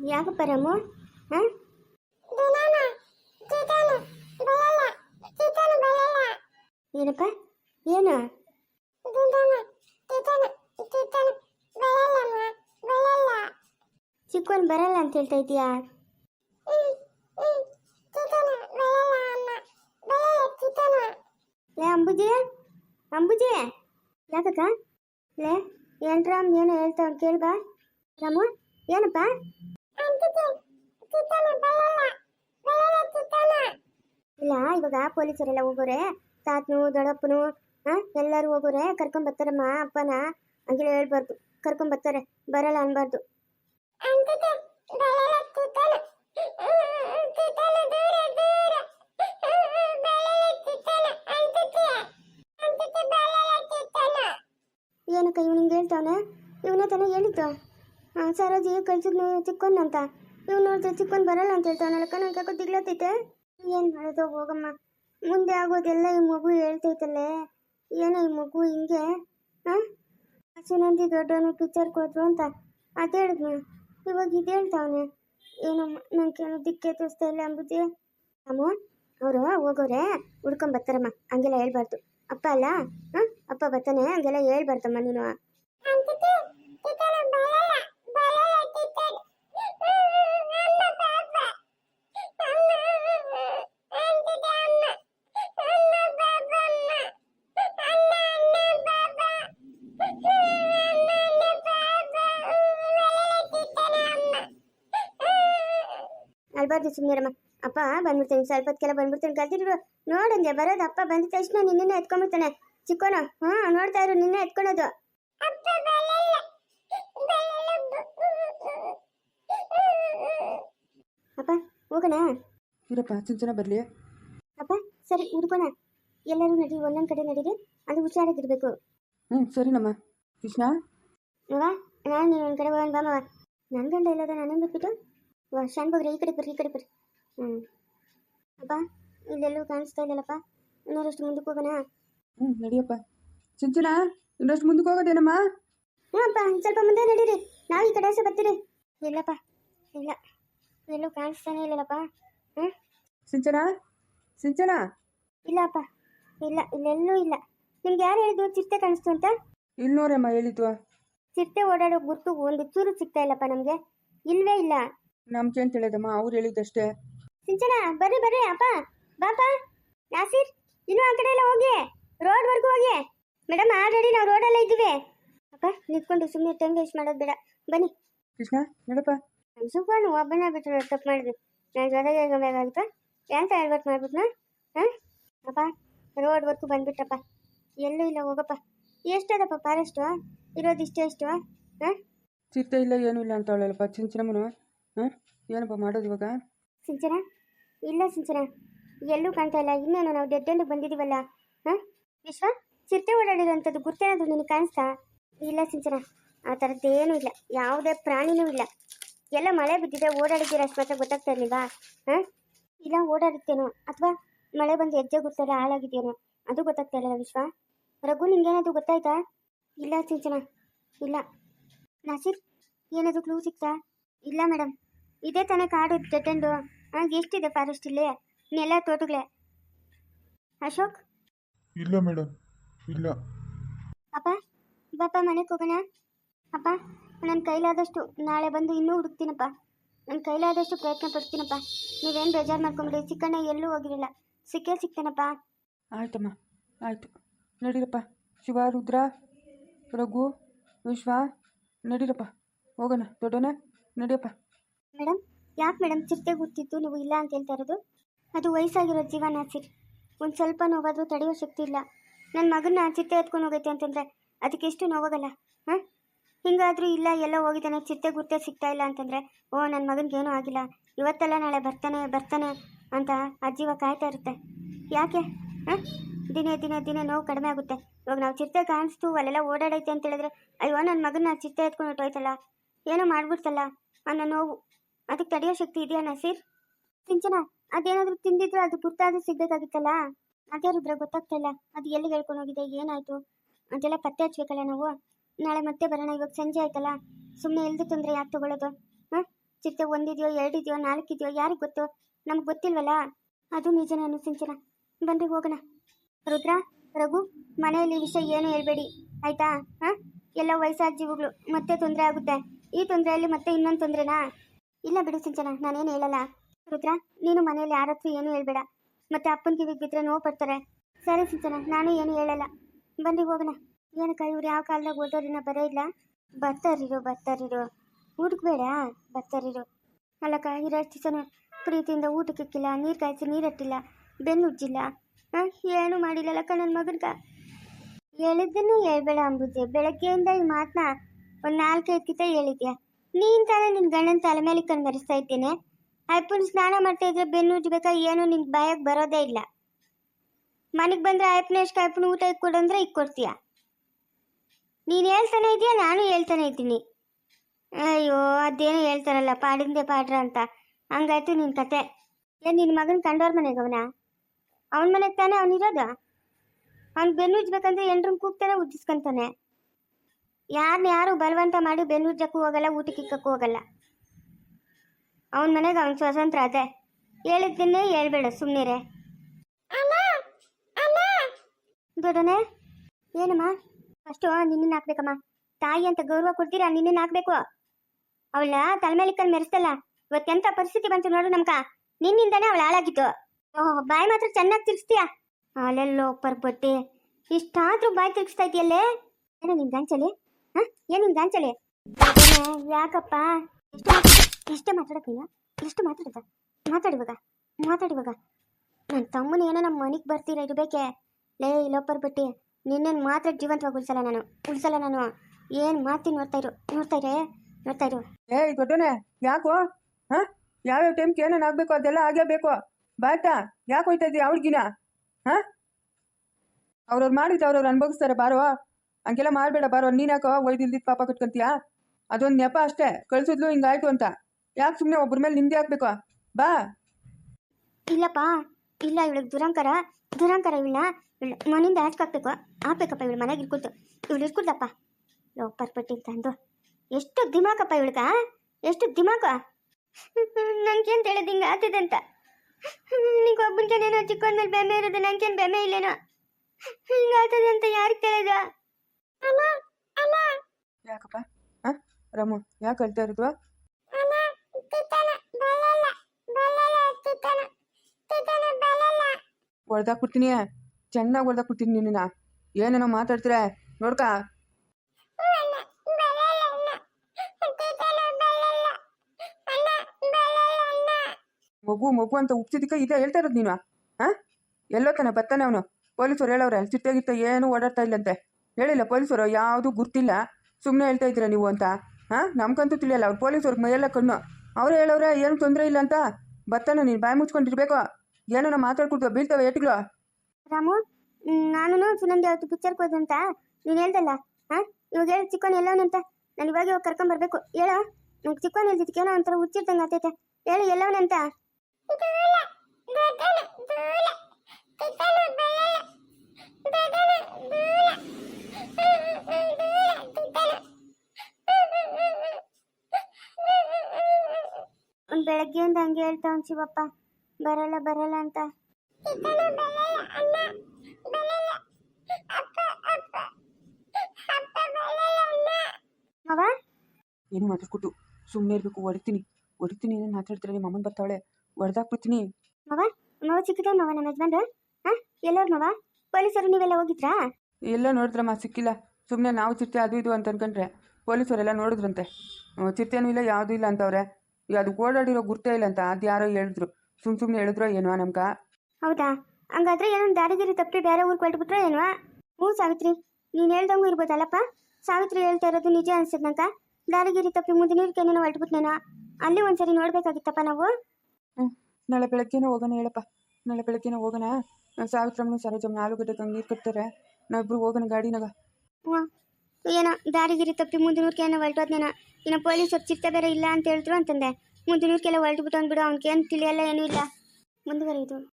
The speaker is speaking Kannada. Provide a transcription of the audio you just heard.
ಯಾಕಪ್ಪ ರಾಮು ಹಾಂ? ಏನಪ್ಪ? ಏನು? ಚಿಕ್ಕವನ್ ಬರಲ್ಲ ಅಂತ ಹೇಳ್ತಾ ಇದೀಯಾ ಲೇ ಅಂಬುಜಿ ಅಂಬುಜಿ. ಯಾಕಕ್ಕ? ಲೇ ಏನ್ರಾಮ್ ಏನೋ ಹೇಳ್ತಾವ್ ಕೇಳ್ಬಾ. ರಾಮು ಏನಪ್ಪ? ಇಲ್ಲ ಇವಾಗ ಪೊಲೀಸರೆಲ್ಲ ಹೋಗೋರೆ ತಾತನು ದೊಡ್ಡಪ್ಪನು ಹಾ ಎಲ್ಲರೂ ಹೋಗೋರೆ ಕರ್ಕೊಂಡ್ ಬರ್ತಾರಮ್ಮ ಅಪ್ಪನ ಹಂಗೆಲ್ಲ ಹೇಳ್ಬಾರ್ದು ಕರ್ಕೊಂಡ್ ಬರ್ತಾರೆ ಬರಲ್ಲ ಅನ್ಬಾರ್ದು ಏನಕ್ಕ ಇವ್ ನಿಂಗೆ ಹೇಳ್ತಾವನೆ ಇವನೇ ತಾನೇ ಹೇಳಿದ್ದು ಹಾಂ ಸರೋಜಿ ಕಳ್ಸಿದ್ನು ಚಿಕ್ಕೊಂಡ್ ಅಂತ. ಇವ್ ನೋಡಿದ್ರೆ ಚಿಕ್ಕೊಂಡ್ ಬರಲ್ಲ ಅಂತ ಹೇಳ್ತಾವನಲ್ಲಕ್ಕ ನಂಗೆ ಯಾಕೋ ದಿಗ್ಲತ್ತೈತೆ. ಏನು ಮಾಡೋದು, ಹೋಗಮ್ಮ. ಮುಂದೆ ಆಗೋದೆಲ್ಲ ಈ ಮಗು ಹೇಳ್ತೈತಲ್ಲೇ. ಏನೋ ಈ ಮಗು ಹಿಂಗೆ. ಹಾಂ ಸುನಂದಿ ದೊಡ್ಡವನು ಪಿಕ್ಚರ್ಗೆ ಹೋದ್ರು ಅಂತ. ಅದು ಹೇಳಿದ್ನು ಇವಾಗ ಇದು ಹೇಳ್ತಾವನೆ. ಏನಮ್ಮ ನಂಗೆ ದಿಕ್ಕೆ ತೋರಿಸ್ತಾ ಇಲ್ಲ ಅಂಬುದಿ ಅಮ್ಮ, ಅವರು ಹೋಗೋರೆ, ಹುಡ್ಕೊಂಡ್ ಬರ್ತಾರಮ್ಮ. ಹಂಗೆಲ್ಲ ಹೇಳ್ಬಾರ್ದು. ಅಪ್ಪ ಅಲ್ಲ? ಹಾಂ ಅಪ್ಪ ಬರ್ತಾನೆ, ಹಂಗೆಲ್ಲ ಹೇಳ್ಬಾರ್ದಮ್ಮ ನೀನು. ಅಲ್ಬಾರ್ದು ಸುಮ್ಮನಿರಮ್ಮ ಅಪ್ಪ ಬಂದ್ಬಿಡ್ತೀನಿ. ಸ್ವಲ್ಪ ಹೊತ್ತಿಗೆಲ್ಲ ಬಂದ್ಬಿಡ್ತೀನಿ. ಕಲ್ತಿದ್ರು ನೋಡಂಗೆ ಬರೋದು ಅಪ್ಪ ಬಂದ ತಕ್ಷಣ ನಿನ್ನೆ ಎತ್ಕೊಂಡ್ಬಿಡ್ತಾನೆ. ಚಿಕ್ಕೋನ ಹಾ ನೋಡ್ತಾ ಇರು ನಿನ್ನೆ ಎತ್ಕೊಳೋದು. ಅಪ್ಪ ಹೋಗೋಣ? ಇರಪ್ಪ ಸಿಂಚನ ಬರಲಿ. ಅಪ್ಪ ಸರಿ ಹುಡ್ಕೋಣ. ಎಲ್ಲರೂ ನಡಿ ಒಂದೊಂದ್ ಕಡೆ ನಡೀರಿ. ಅದು ಹುಷಾರಾಗಿರ್ಬೇಕು ಹ್ಞೂ ಸರಿನಮ್ಮ ಕೃಷ್ಣ? ಮವ ನಾನು ಒಂದು ಕಡೆ ಹೋಗೋಣ ಬಾ ಮವ. ನನ್ನ ಗಂಡ ಇಲ್ಲದ ನಾನು ಬಿಟ್ಬಿಟ್ಟು ಶಾನ್ ಬಗ್ರೆ ಈ ಕಡೆ ಬರ್ರಿ ಈ ಕಡೆ ಬರ್ರಿ. ಹ್ಞೂ ಅಪ್ಪ ಇಲ್ಲೆಲ್ಲೂ ಕಾಣಿಸ್ತಾ ಇಲ್ಲಲ್ಲಪ್ಪ. ಇನ್ನೂರಷ್ಟು ಮುಂದಕ್ಕೆ ಹೋಗೋಣ? ಹ್ಞೂ ನಡಿಯಪ್ಪ. ಸಿಂಚನ ಇನ್ನಷ್ಟು ಮುಂದಕ್ಕೆ ಹೋಗೋದೇನಮ್ಮ? ಹ್ಞೂ ಅಪ್ಪ ಸ್ವಲ್ಪ ಮುಂದೆ ನಡೀರಿ. ನಾವು ಈ ಕಡೆ ಸಹ ಬರ್ತೀರಿ. ಇಲ್ಲಪ್ಪ ಇಲ್ಲ. ಎಲ್ಲೂ ಕಾಣಿಸ್ತಾನೆ ಇಲ್ಲಲ್ಲಪ್ಪ. ಹ್ಞೂ ಸಿಂಚನ ಸಿಂಚನ ಇಲ್ಲಪ್ಪ ಇಲ್ಲ ಇಲ್ಲೆಲ್ಲೂ ಇಲ್ಲ. ನಿಮ್ಗೆ ಯಾರು ಹೇಳಿದ್ರು ಚಿರತೆ ಕಾಣಿಸ್ತು ಅಂತ? ಇಲ್ಲಿ ನೋಡಮ್ಮ ಹೇಳಿದ್ವಾ ಚಿರತೆ ಓಡಾಡೋ ಗುರ್ತು ಒಂದು ಚೂರು ಸಿಗ್ತಾ ಇಲ್ಲಪ್ಪ ನಮಗೆ. ಇಲ್ವೇ ಇಲ್ಲ. ನಮ್ಗೆ ತಿಳಿದಮ್ಮ ಅವ್ರು ಹೇಳಿದ್ದಷ್ಟೇ. ಸಿಂಚನ ಬರ್ರಿ ಬರ್ರಿ ಅಪ್ಪ. ಬಾಪ ನಾಸಿರ್ ಇನ್ನೂ ಆ ಕಡೆ ಎಲ್ಲ ಹೋಗಿ. ರೋಡ್ವರೆಗೂ ಹೋಗಿ. ಮೇಡಮ್ ಆಲ್ರೆಡಿ ನಾವು ರೋಡಲ್ಲೇ ಇದ್ದೀವಿ. ಅಪ್ಪ ನಿಂತ್ಕೊಂಡು ಸುಮ್ಮನೆ ಟೈಮ್ ವೇಸ್ಟ್ ಮಾಡೋದು ಬೇಡ. ಬನ್ನಿ. ಕೃಷ್ಣ ನೋಡಪ್ಪ ಸುಮ್ಮನೆ ಒಬ್ಬನೇ ಬಿಟ್ಟು ತಪ್ಪು ಮಾಡಿದ್ವಿ. ನಾನು ಜೊತೆಗೆ ಬೇಕಾಗಿತ್ತ ಎಂತ ಹೇಳ್ಬೇಕು ಮಾಡ್ಬಿಟ್ನ? ಹಾಂ? ಅಪ್ಪ ರೋಡ್ವರೆಗೂ ಬಂದ್ಬಿಟ್ಟಪ್ಪ. ಎಲ್ಲೂ ಇಲ್ಲ ಹೋಗಪ್ಪ. ಎಷ್ಟದಪ್ಪ ಫಾರೆಸ್ಟು ಇರೋದು ಇಷ್ಟೇ ಎಷ್ಟು ಹಾಂ? ಚಿತ್ತ ಇಲ್ಲ ಏನೂ ಇಲ್ಲ ಅಂತ ಹೇಳಲ್ಲಪ್ಪ ಸಿಂಚನಮ್ಮನು ಹಾಂ ಏನಪ್ಪ ಮಾಡೋದು ಇವಾಗ? ಸಿಂಚನ? ಇಲ್ಲ ಸಿಂಚನ. ಎಲ್ಲೂ ಕಾಣ್ತಾ ಇಲ್ಲ. ಇನ್ನೇನು ನಾವು ಡೆಡ್ ಎಂಡಿಗೆ ಬಂದಿದ್ದೀವಲ್ಲ ಹಾಂ? ವಿಶ್ವ, ಚಿರತೆ ಓಡಾಡಿರೋಂಥದ್ದು ಗುರ್ತೇನಾದ್ರು ನಿನಗೆ ಕಾಣಿಸ್ತಾ? ಇಲ್ಲ ಸಿಂಚನ. ಆ ಥರದ್ದೇನೂ ಇಲ್ಲ. ಯಾವುದೇ ಪ್ರಾಣಿನೂ ಇಲ್ಲ. ಎಲ್ಲ ಮಳೆ ಬಿದ್ದಿದೆ. ಓಡಾಡಿದ್ದೀರ ಅಷ್ಟು ಮಾತ್ರ ಗೊತ್ತಾಗ್ತಾ ಇರ್ಲಿಲ್ವಾ? ಹಾಂ? ಇಲ್ಲ, ಓಡಾಡುತ್ತೇನೋ? ಅಥವಾ ಮಳೆ ಬಂದು ಹೆಜ್ಜೆ ಗುರ್ತಾರೆ ಹಾಳಾಗಿದೆಯೇನೋ? ಅದು ಗೊತ್ತಾಗ್ತಾ ಇಲ್ಲ ವಿಶ್ವ? ರಘು, ನಿಂಗೇನಾದ್ರು ಗೊತ್ತಾಯ್ತಾ? ಇಲ್ಲ ಸಿಂಚನ. ಇಲ್ಲ. ನಾಸಿರ್, ಏನಾದ್ರು ಕ್ಲೂ ಸಿಕ್ತಾ? ಇಲ್ಲ ಮೇಡಮ್. ಇದೇ ತಾನೇ ಕಾಡು ಜೊತೆಂದು. ಹಾಂ ಎಷ್ಟಿದೆ ಫಾರೆಸ್ಟ್ ಇಲ್ಲಿ? ನೆಲ ತೋಟಗಳೇ? ಅಶೋಕ್? ಇಲ್ಲ ಮೇಡಮ್. ಇಲ್ಲ. ಅಪ್ಪ ಬಾಪ ಮನೆಗೆ ಹೋಗೋಣ? ಅಪ್ಪ ನನ್ನ ಕೈಲಾದಷ್ಟು ನಾಳೆ ಬಂದು ಇನ್ನೂ ಹುಡುಕ್ತೀನಪ್ಪ. ನನ್ನ ಕೈಲಾದಷ್ಟು ಪ್ರಯತ್ನ ಪಡ್ತೀನಪ್ಪ. ನೀವೇನು ಬೇಜಾರು ಮಾಡ್ಕೊಂಬಿಡಿ. ಚಿಕ್ಕಣ್ಣ ಎಲ್ಲೂ ಹೋಗಿರಲಿಲ್ಲ. ಸಿಕ್ಕೇ ಸಿಗ್ತೇನಪ್ಪ ಆಯ್ತಮ್ಮ. ಆಯಿತು. ನಡೀರಪ್ಪ. ಶಿವ ರುದ್ರ ರಘು ವಿಶ್ವ ನಡೀರಪ್ಪ. ಹೋಗೋಣ. ದೊಡ್ಡೋಣ ನಡಿಯಪ್ಪ. ಮೇಡಮ್ ಯಾಕೆ ಮೇಡಮ್ ಚಿರತೆ ಗೊತ್ತಿತ್ತು ನೀವು ಇಲ್ಲ ಅಂತ ಹೇಳ್ತಾ ಇರೋದು? ಅದು ವಯಸ್ಸಾಗಿರೋ ಜೀವನ ನಾಸಿರ್. ಒಂದು ಸ್ವಲ್ಪ ನೋವಾದರೂ ತಡೆಯೋ ಶಕ್ತಿ ಇಲ್ಲ. ನನ್ನ ಮಗನ ಚಿರತೆ ಎತ್ಕೊಂಡು ಹೋಗೈತೆ ಅಂತಂದರೆ ಅದಕ್ಕೆ ಎಷ್ಟು ನೋವಾಗಲ್ಲ, ಹಾಂ? ಹಿಂಗಾದರೂ ಇಲ್ಲ, ಎಲ್ಲ ಹೋಗಿದ್ದಾನೆ, ಚಿರತೆ ಗುರ್ತೆ ಸಿಗ್ತಾ ಇಲ್ಲ ಅಂತಂದರೆ, ಓ ನನ್ನ ಮಗನಿಗೇನೂ ಆಗಿಲ್ಲ. ಇವತ್ತೆಲ್ಲ ನಾಳೆ ಬರ್ತಾನೆ ಬರ್ತಾನೆ ಅಂತ ಆ ಕಾಯ್ತಾ ಇರುತ್ತೆ. ಯಾಕೆ, ಹಾಂ? ದಿನೇ ದಿನೇ ದಿನೇ ನೋವು ಕಡಿಮೆ ಆಗುತ್ತೆ. ಇವಾಗ ನಾವು ಚಿರತೆ ಕಾಣಿಸ್ತು, ಅಲ್ಲೆಲ್ಲ ಓಡಾಡೈತೆ ಅಂತ ಹೇಳಿದ್ರೆ, ಅಯ್ಯೋ ನನ್ನ ಮಗನ ಚಿರತೆ ಎತ್ಕೊಂಡು ಹೊಟ್ಟೋಯ್ತಲ್ಲ ಏನೋ ಮಾಡ್ಬಿಡ್ತಲ್ಲ? ಅನ್ನೋ ನೋವು. ಅದಕ್ಕೆ ತಡೆಯೋ ಶಕ್ತಿ ಇದೆಯಾ ನಸೀರ್? ಸಿಂಚನ, ಅದೇನಾದರೂ ತಿಂದಿದ್ರೆ ಅದು ಗುರ್ತಾದ್ರೂ ಸಿಗ್ಬೇಕಾಗಿತ್ತಲ್ಲ? ಅದೇ ರುದ್ರ ಗೊತ್ತಾಗ್ತಾಯಿಲ್ಲ ಅದು ಎಲ್ಲಿಗೆ ಹೇಳ್ಕೊಂಡು ಹೋಗಿದೆ, ಏನಾಯ್ತು? ಅದೆಲ್ಲ ಪತ್ತೆ ಹಚ್ಬೇಕಲ್ಲ ನಾವು? ನಾಳೆ ಮತ್ತೆ ಬರೋಣ, ಇವಾಗ ಸಂಜೆ ಆಯ್ತಲ್ಲ? ಸುಮ್ಮನೆ ಎಲ್ದು ತೊಂದರೆ ಯಾಕೆ ತಗೊಳ್ಳೋದು ಹಾಂ? ಚಿರತೆ ಒಂದಿದೆಯೋ, ಎರಡಿದೆಯೋ, ನಾಲ್ಕಿದೆಯೋ, ಯಾರಿಗೆ ಗೊತ್ತು? ನಮ್ಗೆ ಗೊತ್ತಿಲ್ವಲ್ಲ? ಅದು ನಿಜನೇ ಅನ್ನು ಸಿಂಚನ. ಬಂದು ಹೋಗೋಣ. ರುದ್ರ, ರಘು, ಮನೆಯಲ್ಲಿ ವಿಷಯ ಏನು ಹೇಳ್ಬೇಡಿ. ಆಯ್ತಾ? ಹಾಂ? ಎಲ್ಲ ವಯಸ್ಸಾದ ಜೀವಗಳು ಮತ್ತೆ ತೊಂದರೆ ಆಗುತ್ತೆ. ಈ ತೊಂದರೆಯಲ್ಲಿ ಮತ್ತೆ ಇನ್ನೊಂದು ತೊಂದರೆನಾ? ಇಲ್ಲ ಬಿಡು ಸಿಂಚನ, ನಾನೇನು ಹೇಳಲ್ಲ. ರುದ್ರ, ನೀನು ಮನೆಯಲ್ಲಿ ಯಾರ ಹತ್ರ ಏನು ಹೇಳ್ಬೇಡ. ಮತ್ತೆ ಅಪ್ಪನ ಕಿವಿಗೆ ಬಿದ್ದರೆ ನೋವು ಪಡ್ತಾರೆ. ಸರಿ ಸಿಂಚನ, ನಾನು ಏನು ಹೇಳಲ್ಲ. ಬನ್ನಿ ಹೋಗೋಣ. ಏನಕ್ಕ ಇವ್ರು ಯಾವ ಕಾಲದಾಗ ಓದೋರಿನ ಬರೇ ಇಲ್ಲ? ಬರ್ತಾರಿರು ಬರ್ತಾರಿರು. ಊಟಕ್ಬೇಡ ಬರ್ತಾರಿರು. ಅಲ್ಲಕ್ಕ ಇರಷ್ಟು ದಿವಸನೂ ಪ್ರೀತಿಯಿಂದ ಊಟಕ್ಕೆ ಇಕ್ಕಿಲ್ಲ, ನೀರು ಕಾಯಿಸಿ ನೀರಟ್ಟಿಲ್ಲ, ಬೆನ್ನು ಉಜ್ಜಿಲ್ಲ. ಹಾಂ, ಏನು ಮಾಡಿಲ್ಲಲ್ಲಕ್ಕ ನನ್ನ ಮಗನ್ಗ ಹೇಳಿದ್ದನ್ನು ಹೇಳ್ಬೇಡ ಅಂಬುಜೆ ಬೆಳಗ್ಗೆಯಿಂದ ಈ ಮಾತನ್ನ ಒಂದು ನಾಲ್ಕೈದು ಕಿತ ಹೇಳಿದ್ಯಾ? ನೀನ್ ತಾನೇ ನಿನ್ನ ಗಂಡನ ತಲೆ ಮೇಲೆ ಕಣ್ ಮೆರೆಸ್ತಾ ಇದ್ದೇನೆ. ಅಯ್ಯಪ್ಪನ ಸ್ನಾನ ಮಾಡ್ತಾ ಇದ್ರೆ ಬೆನ್ನು ಉಜ್ಬೇಕಾ ಏನು ನಿನ್ ಬಾಯಕ್ ಬರೋದೇ ಇಲ್ಲ. ಮನೆಗೆ ಬಂದ್ರೆ ಅಯ್ಯಪ್ಪನ ಎಷ್ಟು ಅಯ್ಯಪ್ಪನ ಊಟ ಇಕ್ಕೊಡಂದ್ರೆ ಇಕ್ಕೊಡ್ತೀಯ ನೀನು ಹೇಳ್ತಾನೆ ಇದೆಯಾ, ನಾನು ಹೇಳ್ತಾನೆ ಇದ್ದೀನಿ. ಅಯ್ಯೋ, ಅದೇನು ಹೇಳ್ತಾರಲ್ಲ ಪಾಡಿಂದೆ ಪಾಡ್ರ ಅಂತ. ಹಂಗಾಯ್ತು ನಿನ್ನ ಕತೆ. ಏ ನಿನ್ನ ಮಗನ ಕಂಡವ್ರ ಮನೆಗೆ ಅವನ? ಅವನ ಮನೆಗೆ ತಾನೇ ಅವನಿರೋದು ಅವ್ನು ಬೆನ್ನು ಉಜ್ಬೇಕಂದ್ರೆ ಎಲ್ರು ಕೂಗ್ತಾನೆ, ಉಜ್ಜಿಸ್ಕೊಂತಾನೆ. ಯಾರನ್ನ ಯಾರು ಬಲವಂತ ಮಾಡಿ ಬೆನ್ನುಜ್ಜಕ್ಕೂ ಹೋಗಲ್ಲ ಊಟಕ್ಕೆ ಇಕ್ಕಕ್ಕೂ ಹೋಗಲ್ಲ. ಅವನ ಮನೆಗೆ ಅವನ ಸ್ವತಂತ್ರ ಅದೇ. ಹೇಳಿದ್ದನ್ನೇ ಹೇಳ್ಬೇಡ ಸುಮ್ಮನಿರೆ ದೊಡ್ಡನೆ ಏನಮ್ಮ? ಫಸ್ಟು ನಿನ್ನ ಹಾಕ್ಬೇಕಮ್ಮ. ತಾಯಿ ಅಂತ ಗೌರವ ಕೊಡ್ತೀರಾ ನಿನ್ನ ಹಾಕ್ಬೇಕು? ಅವಳ ತಲೆಮೇಲೆ ಕಲ್ ಮೆರೆಸ್ತಲ್ಲ ಇವತ್ತೆಂತ ಪರಿಸ್ಥಿತಿ ಬಂತು ನೋಡು ನಮ್ಕ ನಿನ್ನಿಂದಾನೇ ಅವಳು ಹಾಳಾಗಿತ್ತು ಓಹ್ ಬಾಯಿ ಮಾತ್ರ ಚೆನ್ನಾಗಿ ತಿರ್ಸ್ತೀಯ ಅಲ್ಲೆಲ್ಲೋ ಪರ್ಬಟ್ಟಿ ಇಷ್ಟಾದ್ರೂ ಬಾಯಿ ತಿರ್ಗಿಸ್ತಾ ಇದೆಯಲ್ಲೇ? ಏನೋ ನಿನ್ ಗಾಂಚಲಿ ಹಾ ಏನು ಗಾಂಚಲಿ ಯಾಕಪ್ಪ? ಎಷ್ಟು ಎಷ್ಟು ಮಾತಾಡಕ್ ನೀನು? ಎಷ್ಟು ಮಾತಾಡಿದ ಮಾತಾಡಿವಾಗ? ಮಾತಾಡಿವಾಗ? ನನ್ನ ತಮ್ಮನ ಏನೋ ನಮ್ಮ ಮನೆಗೆ ಬರ್ತೀರ ಇರಬೇಕೆ ಲೇ ಇಲ್ಲೊಪ್ಪರ್ ಬಟ್ಟಿ ನಿನ್ನನ್ನು ಮಾತ್ರ ಜೀವಂತವಾಗಿ ಉಳಿಸಲ್ಲ ನಾನು. ಉಳಿಸಲ್ಲ ನಾನು. ಏನು ಮಾಡ್ತೀನಿ ನೋಡ್ತಾ ಇರು ನೋಡ್ತಾ ಇರೇ? ನೋಡ್ತಾ ಇರು. ಏ ದೊಡ್ಡನೆ ಯಾಕೋ? ಹಾಂ? ಯಾವ್ಯಾವ ಟೈಮ್ಗೆ ಏನೇನು ಆಗಬೇಕು ಅದೆಲ್ಲ ಆಗೇ ಬೇಕು ಬಾಯ್ತಾ, ಯಾಕೆ ಹೋಯ್ತಾ ಇದ್ದೀಯ ಅವ್ರಿಗಿನ ಹಾಂ? ಅವ್ರವ್ರು ಮಾಡಿದ್ದು ಅವ್ರವ್ರು ಅನುಭವಿಸ್ತಾರೆ ಬಾರೋ. ಹಂಗೆಲ್ಲ ಮಾಡಬೇಡ, ಬಾರೋ. ನೀನು ಯಾಕೋ ಒಯ್ದಿಲ್ದಿದ್ದು ಪಾಪ ಕುತ್ಕೊಂತೀಯ? ಅದೊಂದು ನೆಪ ಅಷ್ಟೇ. ಕಳ್ಸಿದ್ಲು, ಹಿಂಗಾಯ್ತು ಅಂತ. ಯಾಕೆ ಸುಮ್ಮನೆ ಒಬ್ಬರ ಮೇಲೆ ನಿಂದೆ ಹಾಕ್ಬೇಕು? ಬಾ. ಇಲ್ಲಪ್ಪ. ಇಲ್ಲ, ಇವಳಿಗೆ ದುರಂಕರ. ದುರಂಕರ ಇವಳನ್ನ ಇವಳ ಮನೆಯಿಂದ ಆಚೆಗಾಕ್ಬೇಕು ಹಾಕ್ಬೇಕಪ್ಪ ಇವಳು ಮನೆಗೆ ಇರ್ಕೊಳ್ತು ಇವಳು ಇರ್ಕೊಳ್ದಪ್ಪ ಲೋ ಪರ್ಪಟ್ಟಿ ತಂದು ಎಷ್ಟು ದಿಮಾಕಪ್ಪ ಇವಳ್ಗ ಎಷ್ಟು ದಿಮಾಕ? ನಂಗೇನು ತಿಳಿದು ಹಿಂಗೆ ಆಗ್ತಿದೆ ಅಂತ. ನಿಂಗೆ ಒಬ್ಬನಿಗೇನೇನೋ ಮೇಲೆ ಬೆಮೆ ಇರೋದು, ನಂಗೇನು ಬೆಮೆ ಇಲ್ಲೇನೋ? ಹಿಂಗಾಗ್ತದೆ ಅಂತ ಯಾರಿಗೆ ತಿಳಿದ? ಯಾಕಪ್ಪ? ಹಾಂ? ರಾಮು ಯಾಕೆ ಅಳ್ತಾ ಇರೋದು? ಹೊಡೆದಾಕ್ಬಿಡ್ತೀನಿ ಚೆನ್ನಾಗಿ ಹೊಡೆದಾಕ್ಬಿಡ್ತೀನಿ ನಿನ್ನ. ಏನೇನೋ ಮಾತಾಡ್ತೀರ? ನೋಡ್ಕ. ಮಗು ಮಗು ಅಂತ ಉಪ್ಸಿದಕ್ಕೆ ಇದೆ ಹೇಳ್ತಾ ಇರೋದು ನೀನು. ಹಾ? ಎಲ್ಲೋ ತಾನೆ ಬರ್ತಾನೆ ಅವನು. ಪೊಲೀಸರು ಹೇಳವ್ರೆ ಚಿಟ್ಟೆ ಗಿಟ್ಟ ಏನು ಓಡಾಡ್ತಾ ಇಲ್ಲಂತೆ. ಹೇಳಿಲ್ಲ ಪೊಲೀಸರು ಯಾವುದೂ ಗುರ್ತಿಲ್ಲ ಸುಮ್ಮನೆ ಹೇಳ್ತಾ ಇದ್ದೀರಾ ನೀವು ಅಂತ ಹಾಂ ನಮ್ಗಂತೂ ತಿಳಿಯಲ್ಲ ಅವ್ರು ಪೊಲೀಸವ್ರಿಗೆ ಮೈಯೆಲ್ಲ ಕಣ್ಣು ಅವ್ರು ಹೇಳವ್ರೆ ಏನು ತೊಂದರೆ ಇಲ್ಲ ಅಂತ ಬರ್ತಾನೆ ನೀನು ಬಾಯಿ ಮುಚ್ಕೊಂಡಿರ್ಬೇಕು ಏನೋ ಮಾತಾಡ್ಕೊಡ್ತೀವ ಬೀಳ್ತವೆ ಏಟ್ಗಳು ರಾಮು ನಾನು ಸುನಂದಿ ಅವತ್ತು ಪಿಕ್ಚರ್ಗೆ ಅಂತ ನೀನು ಹೇಳ್ದಲ್ಲ ಹಾಂ ಇವಾಗ ಹೇಳಿ ಚಿಕ್ಕನ್ ಎಲ್ಲವನಂತ ನಾನು ಇವಾಗ ಇವಾಗ ಕರ್ಕೊಂಬರ್ಬೇಕು ಹೇಳ ನಂಗೆ ಚಿಕ್ಕನ್ ಹೇಳ್ದಿದ್ದಕ್ಕೇನೋ ಒಂಥರ ಹುಚ್ಚಿರ್ದಂಗೆ ಆತೈತೆ ಹೇಳಿ ಎಲ್ಲವನಂತ ಬೆಳಗ್ಗೆಯಿಂದ ಹಂಗೆ ಹೇಳ್ತಾವನ್ ಶಿವಪ್ಪ ಬರಲ್ಲ ಬರಲ್ಲ ಅಂತ. ಏನು ಮಾತಾಡ್ಕೊಟ್ಟು ಸುಮ್ಮನೆ ಇರಬೇಕು ಹೊಡಿತೀನಿ ಹೊಡಿತೀನಿ ಏನು ಮಾತಾಡ್ತಾರೆ ನಿಮ್ಮ ಅಮ್ಮನ ಬರ್ತಾವಳೆ ಹೊಡೆದಾಕ್ಬಿಡ್ತೀನಿ ಮವ ಮವ ಸಿಕ್ಕಿದೆ ಮವ ನಮ್ಮ ಹಸ್ಬೆಂಡ್ ಹಾ ಎಲ್ಲೋರ್ ಮವ? ಪೊಲೀಸರು ನೀವೆಲ್ಲ ಹೋಗಿದ್ರಾ? ಎಲ್ಲ ನೋಡಿದ್ರಮ್ಮ ಸಿಕ್ಕಿಲ್ಲ. ಸುಮ್ಮನೆ ನಾವು ಚಿರ್ತೆ ಅದು ಇದು ಅಂತ ಅನ್ಕೊಂಡ್ರೆ ಪೊಲೀಸರೆಲ್ಲ ನೋಡಿದ್ರಂತೆ. ಚಿರ್ತೆನೂ ಇಲ್ಲ ಯಾವುದೂ ಇಲ್ಲ ಅಂತವ್ರೆ. ಈಗ ಅದು ಓಡಾಡಿರೋ ಗುರ್ತೇ ಇಲ್ಲ ಅಂತ ಅದು ಯಾರೋ ಹೇಳಿದ್ರು. ಸುಮ್ ಸುಮ್ನೆ ಹೇಳಿದ್ರೋ ಏನೋ ನಮ್ಗೆ? ಹೌದಾ? ಹಂಗಾದ್ರೆ ಏನೊಂದು ದಾರಿಗಿರಿ ತಪ್ಪಿ ಬೇರೆ ಊರಿಗೆ ಕೊಟ್ಬಿಟ್ರೆ ಏನವಾ ಹ್ಞೂ ಸಾವಿತ್ರಿ ನೀನು ಹೇಳ್ದಂಗೂ ಇರ್ಬೋದಲ್ಲಪ್ಪ? ಸಾವಿತ್ರಿ ಹೇಳ್ತಾ ಇರೋದು ನಿಜ ಅನ್ಸದ್ ನಂಕ ದಾರಿಗಿರಿ ತಪ್ಪಿ ಮುಂದಿನೂರಿಗೆ ಏನೇನೋ ಹೊರಟ್ಬಿಟ್ನೇನೋ? ಅಲ್ಲಿ ಒಂದ್ಸರಿ ನೋಡ್ಬೇಕಾಗಿತ್ತಪ್ಪ ನಾವು? ಹ್ಞೂ ನಾಳೆ ಬೆಳಗ್ಗೆನೇ ಹೋಗೋಣ ಹೇಳಪ್ಪ. ನಾಳೆ ಬೆಳಗ್ಗೆನೇ ಹೋಗೋಣ. ಸಾವಿತ್ರಮ್ಮನ ಸರೋಜಮ್ಮನ ಆಲೂಗಡ್ಡೆಗೆ ನೀರು ಕಟ್ತಾರೆ. ನಾವಿಬ್ರು ಹೋಗೋಣ ಗಾಡಿನಾಗ. ಹ್ಞೂ ಏನೋ, ದಾರಿಗಿರಿ ತಪ್ಪಿ ಮುಂದಿನೂರಿಗೆ ಏನೋ ಹೊರಟೋದ್ನೇನೋ ಇನ್ನು ಪೊಲೀಸರು ಚಿತ್ತ ಬೇರೆ ಇಲ್ಲ ಅಂತ ಹೇಳಿದ್ರು ಅಂತಂದೆ. ಮುಂದಿನೂರ್ಗೆಲ್ಲ ಬಿಡು ಅಂದ್ಬಿಡು ಅವ್ನಿಗೇನು ತಿಳಿಯಲ್ಲ, ಏನೂ ಇಲ್ಲ. ಮುಂದುವರಿಯುದು